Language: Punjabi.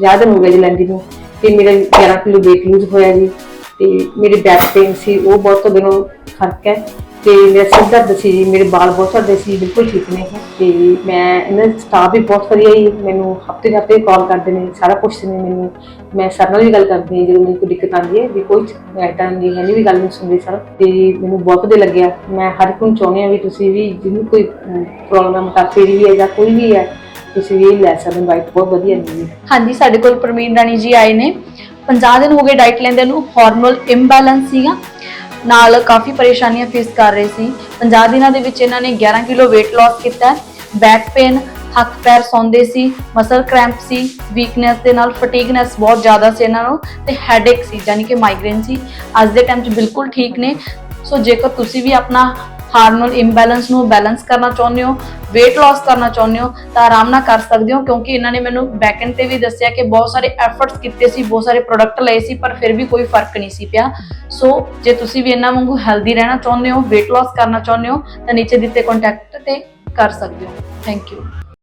50 ਦਿਨ ਹੋ ਗਏ ਜੀ ਲੈਂਦੀ ਨੂੰ, ਤੇ ਮੇਰਾ 11 ਕਿਲੋ weight lose ਹੋਇਆ ਜੀ, ਤੇ ਮੇਰੇ ਬੈਕ ਪੇਨ ਸੀ, ਉਹ ਬਹੁਤ ਦਿਨੋਂ ਫ਼ਰਕ ਹੈ, ਤੇ ਮੇਰਾ ਸਿਰ ਦਰਦ ਸੀ ਜੀ, ਮੇਰੇ ਵਾਲ ਬਹੁਤ ਝੜਦੇ ਸੀ, ਬਿਲਕੁਲ ਠੀਕ ਨੇ ਇਹ। ਤੇ ਮੈਂ ਇਹਨਾਂ ਦਾ ਸਟਾਫ ਵੀ ਬਹੁਤ ਵਧੀਆ ਜੀ, ਮੈਨੂੰ ਹਫ਼ਤੇ ਹਫ਼ਤੇ ਕਾਲ ਕਰਦੇ ਨੇ, ਸਾਰਾ ਪੁੱਛਦੇ ਨੇ ਮੈਨੂੰ, ਮੈਂ ਸਰ ਨਾਲ ਵੀ ਗੱਲ ਕਰਦੀ ਹਾਂ, ਜਦੋਂ ਮੈਨੂੰ ਕੋਈ ਦਿੱਕਤ ਆਉਂਦੀ ਹੈ, ਵੀ ਕੋਈ ਐਟਾ ਨਹੀਂ ਹੈ ਨਹੀਂ ਵੀ ਗੱਲ ਨਹੀਂ ਸੁਣਦੇ ਸਰ, ਤੇ ਮੈਨੂੰ ਬਹੁਤ ਵਧੀਆ ਲੱਗਿਆ, ਮੈਂ ਹਰ ਇੱਕ ਨੂੰ ਚਾਹੁੰਦੀ ਹਾਂ ਵੀ ਤੁਸੀਂ ਵੀ ਜਿਹਨੂੰ ਕੋਈ ਪ੍ਰੋਬਲਮ ਹੈ, ਮੋਟਾਪੇ ਵੀ ਹੈ ਜਾਂ ਕੋਈ ਵੀ ਹੈ ਤੁਸੀਂ ਇਹ ਲੈ ਸਕਦੇ ਹੋ ਡਾਈਟ ਬਹੁਤ ਵਧੀਆ ਨਹੀਂ ਹੈ ਹਾਂਜੀ, ਸਾਡੇ ਕੋਲ ਪ੍ਰਮੀਨ ਰਾਣੀ ਜੀ ਆਏ ਨੇ। 50 ਦਿਨ ਹੋ ਗਏ ਡਾਈਟ ਲੈਂਦੇ ਨੂੰ ਹਾਰਮੋਨਲ ਇੰਬੈਲੈਂਸ ਸੀਗਾ। ਨਾਲ ਕਾਫੀ ਪਰੇਸ਼ਾਨੀਆਂ ਫੇਸ ਕਰ ਰਹੇ ਸੀ। 50 ਦਿਨਾਂ ਦੇ ਵਿੱਚ ਇਹਨਾਂ ਨੇ 11 ਕਿਲੋ weight loss ਕੀਤਾ। ਬੈਕ ਪੇਨ ਹੱਥ ਪੈਰ ਸੌਂਦੇ ਸੀ ਮਸਲ ਕ੍ਰੈਂਪ ਸੀ ਵੀਕਨੈਸ ਦੇ ਨਾਲ ਫਟੀਗਨੈਸ ਬਹੁਤ ਜ਼ਿਆਦਾ ਸੀ ਇਹਨਾਂ ਨੂੰ ਤੇ ਹੈਡੇਕ ਸੀ ਯਾਨੀ ਕਿ ਮਾਈਗ੍ਰੇਨ ਸੀ। ਅੱਜ ਦੇ ਟਾਈਮ 'ਚ ਬਿਲਕੁਲ ਠੀਕ ਨੇ। ਸੋ ਜੇਕਰ ਤੁਸੀਂ ਵੀ ਆਪਣਾ ਹਾਰਮੋਨ ਇੰਬੈਲੈਂਸ ਨੂੰ ਬੈਲੈਂਸ ਕਰਨਾ ਚਾਹੁੰਦੇ ਹੋ, weight loss ਕਰਨਾ ਚਾਹੁੰਦੇ ਹੋ, ਤਾਂ ਆਰਾਮ ਨਾਲ ਕਰ ਸਕਦੇ ਹੋ, ਕਿਉਂਕਿ ਇਹਨਾਂ ਨੇ ਮੈਨੂੰ ਬੈਕਐਂਡ ਤੇ ਵੀ ਦੱਸਿਆ ਕਿ ਬਹੁਤ ਸਾਰੇ ਐਫਰਟਸ ਕੀਤੇ ਸੀ, ਬਹੁਤ ਸਾਰੇ ਪ੍ਰੋਡਕਟ ਲਏ ਸੀ, ਪਰ ਫਿਰ ਵੀ ਕੋਈ ਫ਼ਰਕ ਨਹੀਂ ਸੀ ਪਿਆ। ਸੋ ਜੇ ਤੁਸੀਂ ਵੀ ਇਹਨਾਂ ਵਾਂਗੂ ਹੈਲਦੀ ਰਹਿਣਾ ਚਾਹੁੰਦੇ ਹੋ, weight loss ਕਰਨਾ ਚਾਹੁੰਦੇ ਹੋ, ਤਾਂ ਨੀਚੇ ਦਿੱਤੇ ਕੰਟੈਕਟ ਤੇ ਕਰ ਸਕਦੇ ਹੋ। Thank you